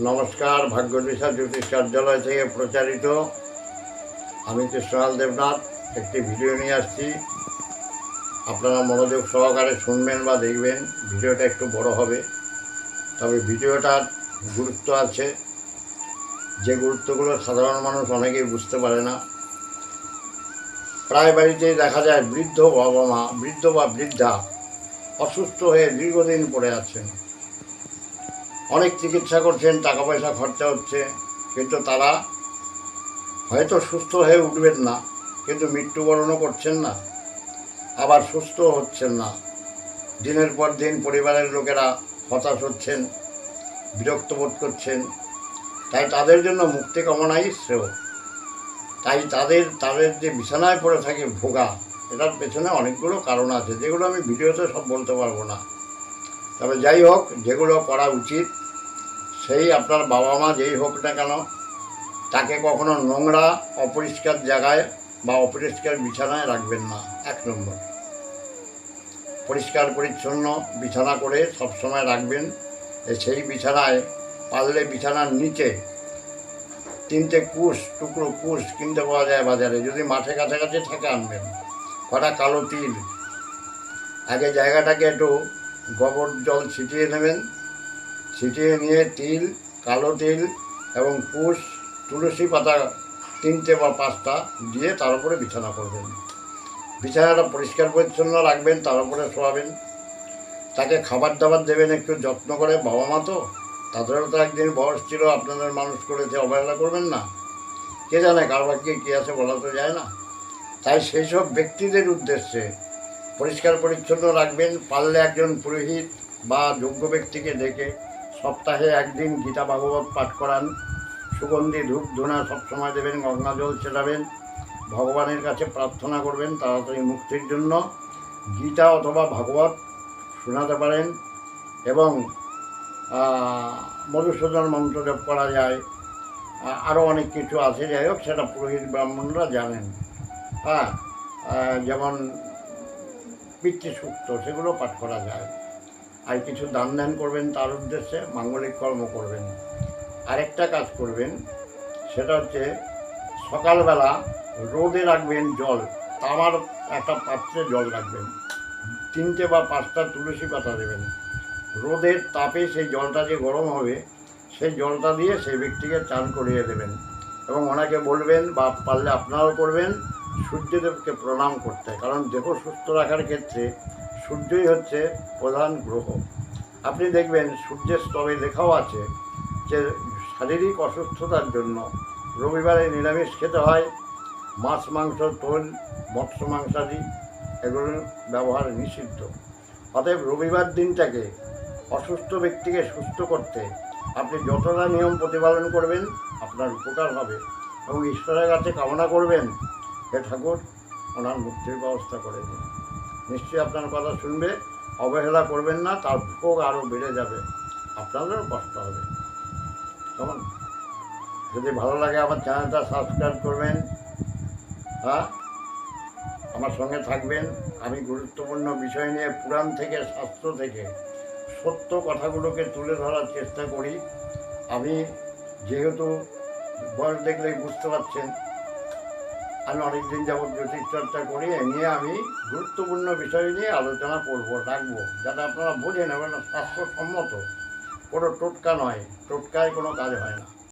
নমস্কার, ভাগ্য ভাগ্যদিশা জ্যোতিষ কার্যালয় থেকে প্রচারিত। আমি কৃষ্ণলাল দেবনাথ, একটি ভিডিও নিয়ে আসছি। আপনারা মনোযোগ সহকারে শুনবেন বা দেখবেন, ভিডিওটা একটু বড় হবে। তবে ভিডিওটার গুরুত্ব আছে। যে গুরুত্বগুলো সাধারণ মানুষ অনেকেই বুঝতে পারে না। প্রায় বাড়িতেই দেখা যায় বৃদ্ধ বাবা মা, বৃদ্ধ বা বৃদ্ধা অসুস্থ হয়ে দীর্ঘদিন পড়ে আছেন। অনেক চিকিৎসা করছেন টাকা পয়সা খরচা হচ্ছে, কিন্তু তারা হয়তো সুস্থ হয়ে উঠবেন না, কিন্তু মৃত্যুবরণও করছেন না, আবার সুস্থ হচ্ছেন না। দিনের পর দিন পরিবারের লোকেরা হতাশ হচ্ছেন, বিরক্ত বোধ করছেন। তাই তাদের জন্য মুক্তি কামনাই শ্রেয়। তাই তাদের তাদের যে বিছানায় পড়ে থাকে ভোগা, এটার পেছনে অনেকগুলো কারণ আছে, যেগুলো আমি ভিডিওতে সব বলতে পারব না। তবে যাই হোক, যেগুলো করা উচিত সেই আপনার বাবা মা যেই হোক না কেন, তাকে কখনো নোংরা, অপরিষ্কার জায়গায় বা অপরিষ্কার বিছানায় রাখবেন না, এক নম্বর। পরিষ্কার, পরিচ্ছন্ন বিছানা করে সবসময় রাখবেন। সেই বিছানায় পারলে বিছানার নিচে তিনটে কুশ, টুকরো কুশ কিনতে পাওয়া যায় বাজারে। যদি মাঠে কাছাকাছি থাকে আনবেন, কটা কালো তিল। আগে জায়গাটাকে একটু গোবর জল ছিটিয়ে নেবেন। ছিটিয়ে নিয়ে তিল, কালো তিল এবং কুশ তুলসী পাতা তিনটে বা পাঁচটা দিয়ে তার উপরে বিছানা করবেন। বিছানাটা পরিষ্কার পরিচ্ছন্ন রাখবেন, তার উপরে শোয়াবেন। তাকে খাবার দাবার দেবেন, একটু যত্ন করে। বাবা মা তো? তাদেরও তো একদিন বয়স ছিল, আপনাদের মানুষ করেছে অবহেলা করবেন না। কে জানে কার ভাগ্যে কী আছে বলা তো যায় না। তাই সেই সব ব্যক্তিদের উদ্দেশ্যে পরিষ্কার পরিচ্ছন্ন রাখবেন। পারলে একজন পুরোহিত বা যোগ্য ব্যক্তিকে ডেকে সপ্তাহে একদিন গীতা ভাগবত পাঠ করান। সুগন্ধি ধূপ ধুনা সবসময় দেবেন, গঙ্গা জল ছেটাবেন, ভগবানের কাছে প্রার্থনা করবেন তাড়াতাড়ি মুক্তির জন্য। গীতা অথবা ভাগবত শোনাতে পারেন এবং মধুসূদন মন্ত্র জপ করা যায়। আরও অনেক কিছু আছে, যাই হোক, সেটা পুরোহিত ব্রাহ্মণরা জানেন। হ্যাঁ যেমন পিতৃসূক্ত, সেগুলো পাঠ করা যায়। আর কিছু দান ধ্যান করবেন তার উদ্দেশ্যে মাঙ্গলিক কর্ম করবেন। আরেকটা কাজ করবেন, সেটা হচ্ছে সকালবেলা রোদে রাখবেন জল, তামার একটা পাত্রে জল রাখবেন। তিনটে বা পাঁচটা তুলসী পাতা দেবেন। রোদের তাপে সেই জলটা যে গরম হবে, সেই জলটা দিয়ে সেই ব্যক্তিকে চান করিয়ে দেবেন এবং ওনাকে বলবেন বা পারলে আপনারাও করবেন। সূর্যদেবকে প্রণাম করতে। কারণ দেহ সুস্থ রাখার ক্ষেত্রে সূর্যই হচ্ছে প্রধান গ্রহ। আপনি দেখবেন সূর্যের স্তরে লেখাও আছে যে শারীরিক অসুস্থতার জন্য রবিবারে নিরামিষ খেতে হয়, মাছ, মাংস, তোল, মৎস্য, মাংসাদি এগুলোর ব্যবহার নিষিদ্ধ। অতএব রবিবার দিনটাকে অসুস্থ ব্যক্তিকে সুস্থ করতে আপনি যতটা নিয়ম প্রতিপালন করবেন আপনার উপকার হবে এবং ঈশ্বরের কাছে কামনা করবেন, হে ঠাকুর, ওনার মুক্তির ব্যবস্থা করে দিন। নিশ্চয়ই আপনার কথা শুনবে, অবহেলা করবেন না, তার ভোগ আরও বেড়ে যাবে। আপনাদেরও কষ্ট হবে। কেমন? যদি ভালো লাগে আমার চ্যানেলটা সাবস্ক্রাইব করবেন হ্যাঁ? আমার সঙ্গে থাকবেন। আমি গুরুত্বপূর্ণ বিষয় নিয়ে পুরাণ থেকে, শাস্ত্র থেকে সত্য কথাগুলোকে তুলে ধরার চেষ্টা করি। আমি যেহেতু বয়স দেখলেই বুঝতে পারছেন আমি অনেকদিন যাবৎ জ্যোতিষ চর্চা করি, এ নিয়ে আমি গুরুত্বপূর্ণ বিষয় নিয়ে আলোচনা করব, রাখব। যাতে আপনারা বোঝেন এবং স্বাস্থ্যসম্মত। কোনো টোটকা নয়। টোটকায় কোনো কাজ হয় না।